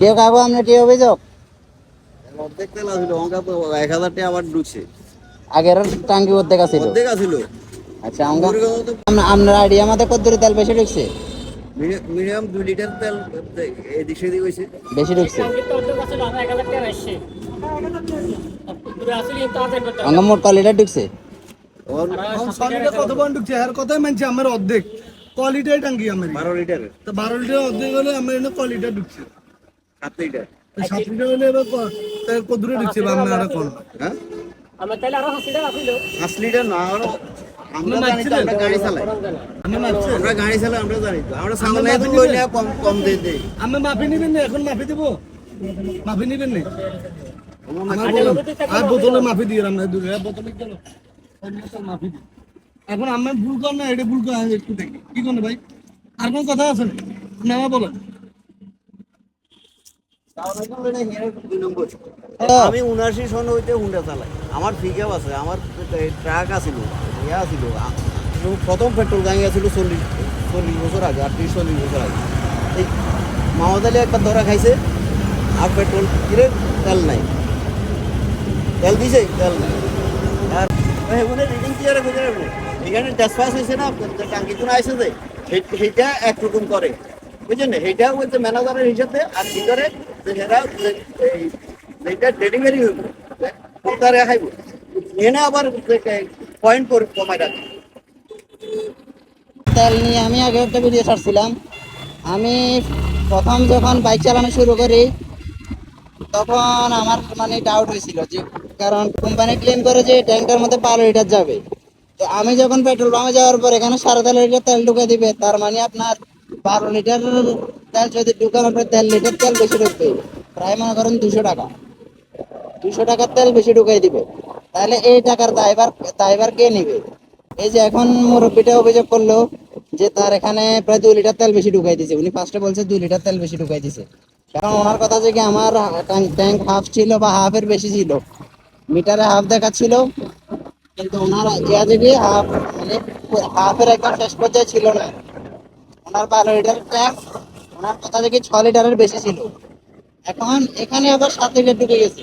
কেউ কাকু আপনার কি অভিযোগ? অর্ধেক তেল অঙ্কা এক হাজার টাকা আবার ঢুকছে আগের টাঙ্কি অর্ধেক আছিল। অর্ধেক আছিল আচ্ছা আপনার আইডিয়া মধ্যে কত দূরে তেল বেশি ঢুকছে? মিনিমাম দুই লিটার তেল এদিক সেদিক হয়েছে বেশি ঢুকছে? অর্ধেক অঙ্গ মোট ক লিটার ঢুকছে? সলিডে কত পয়েন্ট ঢুকছে আর কথাই মানছি আমার। অর্ধেক কোয়ালিটাই টাঙ্কি আমার বারো লিটার বারো লিটার অর্ধেক হলে আমার এনে কোয়ালিটা ঢুকছে। সাত লিটার তো সাত লিটার হলে এবার ক- তাহলে কত দূরে ঢুকছে বা আপনার আরও কম। হ্যাঁ? আমার তাহলে আরও হাসিটা রাখিল পাঁচ লিটার না আরও আমরা জানি আমরা গাড়ি চালাই। আমরা গাড়ি চালাই আমরা জানি আমরা সামনে তো লইলে কম কম দিয়ে দেই। আমি মাফি নিবেন না এখন মাফি দেবো। মাফি নিবেন না। আর বোতলে মাফি দিয়ে আমরা দূরে। বোতলে কেন মাফি দিই এখন আমি ভুল কর না এটা ভুল কর একটু দেখি। কি করবে ভাই? আর কোন কথা আছে? না আমার বলেন আমি উনাশি সন হইতে হুন্ডা চালাই। আমার পিকআপ আছে আমার ট্রাক আছিল ইয়া আছিল। প্রথম পেট্রোল গাড়ি আছিল চল্লিশ চল্লিশ বছর আগে আটত্রিশ চল্লিশ বছর আগে। এই মাহমদ আলী একটা ধরা খাইছে আর পেট্রোল কিরে তেল নাই। তেল দিছে তেল নাই। আর এখানে রিডিং বুঝে যাবে এখানে ড্যাসপাস হয়েছে না টাঙ্কি কোনো আইসে যে সেইটা একরকম করে। বুঝছেন না, সেইটা বলছে ম্যানেজারের হিসাবে আর এই যেটা ডেলিভারি হইব কোথায় খাইব এনে আবার পয়েন্ট করে কমাই রাখে তেল নিয়ে আমি আগে একটা ভিডিও ছাড়ছিলাম। আমি প্রথম যখন বাইক চালানো শুরু করি, তখন আমার মানে ডাউট হয়েছিল যে, কারণ কোম্পানি ক্লেম করে যে ট্যাঙ্কের মধ্যে বারো লিটার যাবে। তো আমি যখন পেট্রোল পাম্পে যাওয়ার পর এখানে সাড়ে তেরো লিটার তেল ঢুকে দিবে, তার মানে আপনার বারো লিটার তেল যদি ঢুকানোর পর তেল, লিটার তেল বেশি ঢুকবে। প্রায় মনে করেন দুশো টাকা। দুশো টাকার তেল বেশি ঢুকাই দিবে। তাহলে এই টাকার দায়বার দায়বার কে নিবে? এই যে এখন মুরব্বীটা অভিযোগ করল যে তার এখানে প্রায় দুই লিটার তেল বেশি ঢুকাই দিছে। উনি ফার্স্টে বলছে দুই লিটার তেল বেশি ঢুকাই দিছে। কারণ ওনার কথা যে কি আমার ট্যাঙ্ক হাফ ছিল বা হাফের বেশি ছিল। মিটারে হাফ দেখাচ্ছিল। কিন্তু ওনার ইয়া থেকে হাফ মানে হাফের একদম শেষ পর্যায়ে ছিল না। ওনার বারো লিটার ট্যাঙ্ক ওনার কথা থেকে ছ লিটারের বেশি ছিল। এখন এখানে আবার সাত লিটার ঢুকে গেছে।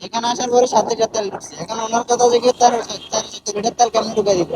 এখানে আসার পরে সাত লিটার তেল ঢুকছে। এখন ওনার কথা থেকে তার চার লিটার তেল কেমন ঢুকে দিল